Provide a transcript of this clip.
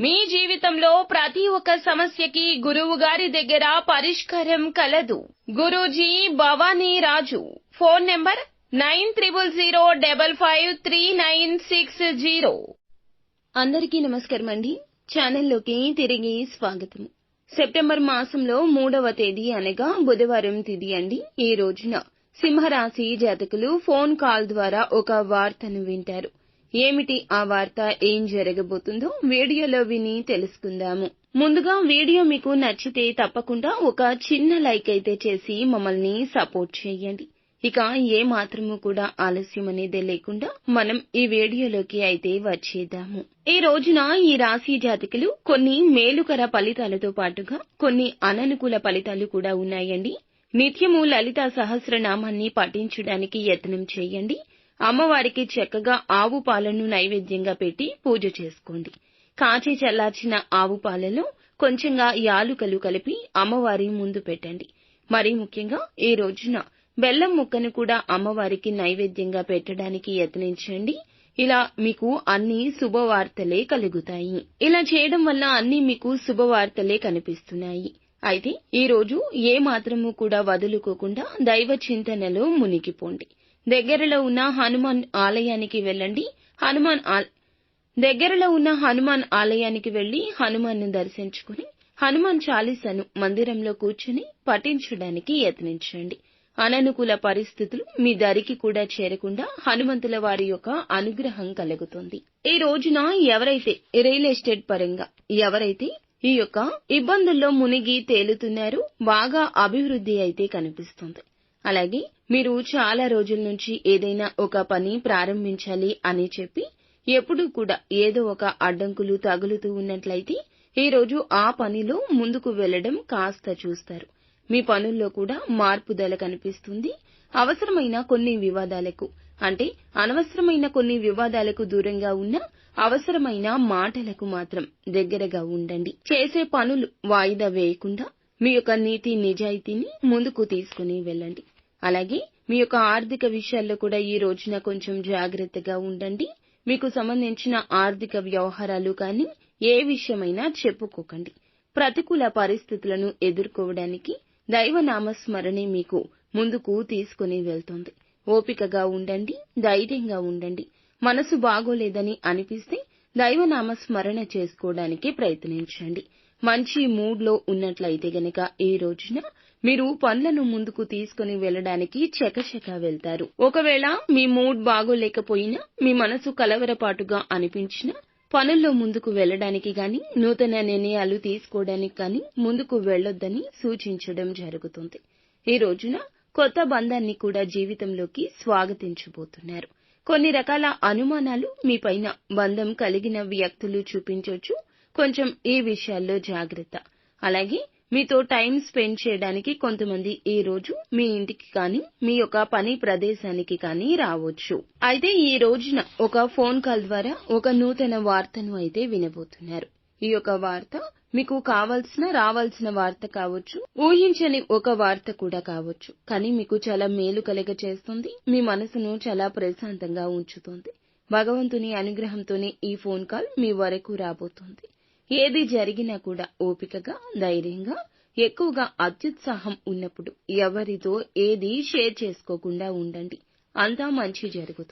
మీ జీవితంలో ప్రతి ఒక్క సమస్యకి గురువు గారి దగ్గర పరిష్కారం కలదు. Guruji Bhavani Raju. Phone number nine triple zero double five three nine six zero. అందరికీ నమస్కారం అండి. ఛానల్లోకి తిరిగి స్వాగతం. సెప్టెంబర్ మాసంలో మూడవ తేదీ అనగా బుధవారం తిది అండి. ఈ రోజున సింహరాశి జాతకులు ఫోన్ కాల్ ద్వారా ఒక వార్తను వింటారు. ఏమిటి ఆ వార్త? ఏం జరగబోతుందో వీడియోలో విని తెలుసుకుందాము. ముందుగా వీడియో మీకు నచ్చితే తప్పకుండా ఒక చిన్న లైక్ అయితే చేసి మమ్మల్ని సపోర్ట్ చేయండి. ఇక ఏ మాత్రము కూడా ఆలస్యం అనేది లేకుండా మనం ఈ వీడియోలోకి అయితే వచ్చేద్దాము. ఈ రోజున ఈ రాశి జాతకులు కొన్ని మేలుకర ఫలితాలతో పాటుగా కొన్ని అననుకూల ఫలితాలు కూడా ఉన్నాయండి. నిత్యము లలిత సహస్రనామాన్ని పఠించడానికి యత్నం చేయండి. అమ్మవారికి చక్కగా ఆవు పాలను నైవేద్యంగా పెట్టి పూజ చేసుకోండి. కాచి చల్లార్చిన ఆవు పాలలో కొంచెంగా యాలుకలు కలిపి అమ్మవారి ముందు పెట్టండి. మరీ ముఖ్యంగా ఈ రోజున బెల్లం ముక్కను కూడా అమ్మవారికి నైవేద్యంగా పెట్టడానికి యత్నించండి. ఇలా మీకు అన్ని శుభవార్తలే కలుగుతాయి. ఇలా చేయడం వల్ల అన్ని మీకు శుభవార్తలే కనిపిస్తున్నాయి. అయితే ఈ రోజు ఏ మాత్రము కూడా వదులుకోకుండా దైవ చింతనలో మునిగిపోండి. దగ్గరలో ఉన్న హనుమాన్ ఆలయానికి వెళ్ళండి. హనుమాన్ దగ్గరలో ఉన్న హనుమాన్ ఆలయానికి వెళ్ళి హనుమాన్ను దర్శించుకుని హనుమాన్ చాలీసాను మందిరంలో కూర్చుని పఠించడానికి యత్నించండి. అననుకూల పరిస్థితులు మీ దరికి కూడా చేరకుండా హనుమంతుల వారి యొక్క అనుగ్రహం కలుగుతుంది. ఈ రోజున ఎవరైతే రియల్ ఎస్టేట్ పరంగా ఎవరైతే ఈ యొక్క ఇబ్బందుల్లో మునిగి తేలుతున్నారో బాగా అభివృద్ధి అయితే కనిపిస్తుంది. అలాగే మీరు చాలా రోజుల నుంచి ఏదైనా ఒక పని ప్రారంభించాలి అని చెప్పి ఎప్పుడూ కూడా ఏదో ఒక అడ్డంకులు తగులుతూ ఉన్నట్లయితే ఈ రోజు ఆ పనిలో ముందుకు వెళ్ళడం కాస్త చూస్తారు. మీ పనుల్లో కూడా మార్పుదల కనిపిస్తుంది. అవసరమైన కొన్ని వివాదాలకు అంటే అనవసరమైన కొన్ని వివాదాలకు దూరంగా ఉన్న అవసరమైన మాటలకు మాత్రం దగ్గరగా ఉండండి. చేసే పనులు వాయిదా వేయకుండా మీ యొక్క నీతి నిజాయితీని ముందుకు తీసుకుని వెళ్ళండి. అలాగే మీ యొక్క ఆర్థిక విషయాల్లో కూడా ఈ రోజున కొంచెం జాగ్రత్తగా ఉండండి. మీకు సంబంధించిన ఆర్థిక వ్యవహారాలు కానీ ఏ విషయమైనా చెప్పుకోకండి. ప్రతికూల పరిస్థితులను ఎదుర్కోవడానికి దైవనామస్మరణే మీకు ముందుకు తీసుకుని వెళ్తుంది. ఓపికగా ఉండండి ధైర్యంగా ఉండండి. మనసు బాగోలేదని అనిపిస్తే దైవనామ స్మరణ చేసుకోవడానికి ప్రయత్నించండి. మంచి మూడ్లో ఉన్నట్లయితే గనక ఈ రోజున మీరు పనులను ముందుకు తీసుకుని వెళ్ళడానికి చకచకా వెళ్తారు. ఒకవేళ మీ మూడ్ బాగోలేకపోయినా మీ మనసు కలవరపాటుగా అనిపించినా పనుల్లో ముందుకు వెళ్ళడానికి గాని నూతన నిర్ణయాలు తీసుకోవడానికి గాని ముందుకు వెళ్ళొద్దని సూచించడం జరుగుతుంది. ఈ రోజున కొత్త బంధాన్ని కూడా జీవితంలోకి స్వాగతించబోతున్నారు. కొన్ని రకాల అనుమానాలు మీ పైన బంధం కలిగిన వ్యక్తులు చూపించొచ్చు. కొంచెం ఈ విషయాల్లో జాగ్రత్త. అలాగే మీతో టైం స్పెండ్ చేయడానికి కొంతమంది ఈ రోజు మీ ఇంటికి కానీ మీ యొక్క పని ప్రదేశానికి కానీ రావచ్చు. అయితే ఈ రోజున ఒక ఫోన్ కాల్ ద్వారా ఒక నూతన వార్తను అయితే వినబోతున్నారు. ఈ యొక్క వార్త మీకు కావాల్సిన రావాల్సిన వార్త కావచ్చు ఊహించని ఒక వార్త కూడా కావచ్చు. కానీ మీకు చాలా మేలు కలగ చేస్తుంది మీ మనసును చాలా ప్రశాంతంగా ఉంచుతుంది. భగవంతుని అనుగ్రహంతోనే ఈ ఫోన్ కాల్ మీ వరకు రాబోతుంది. ఏది జరిగినా కూడా ఓపికగా ధైర్యంగా ఎక్కువగా అత్యుత్సాహం ఉన్నప్పుడు ఎవరితో ఏది షేర్ చేసుకోకుండా ఉండండి. అంతా మంచి జరుగుతుంది.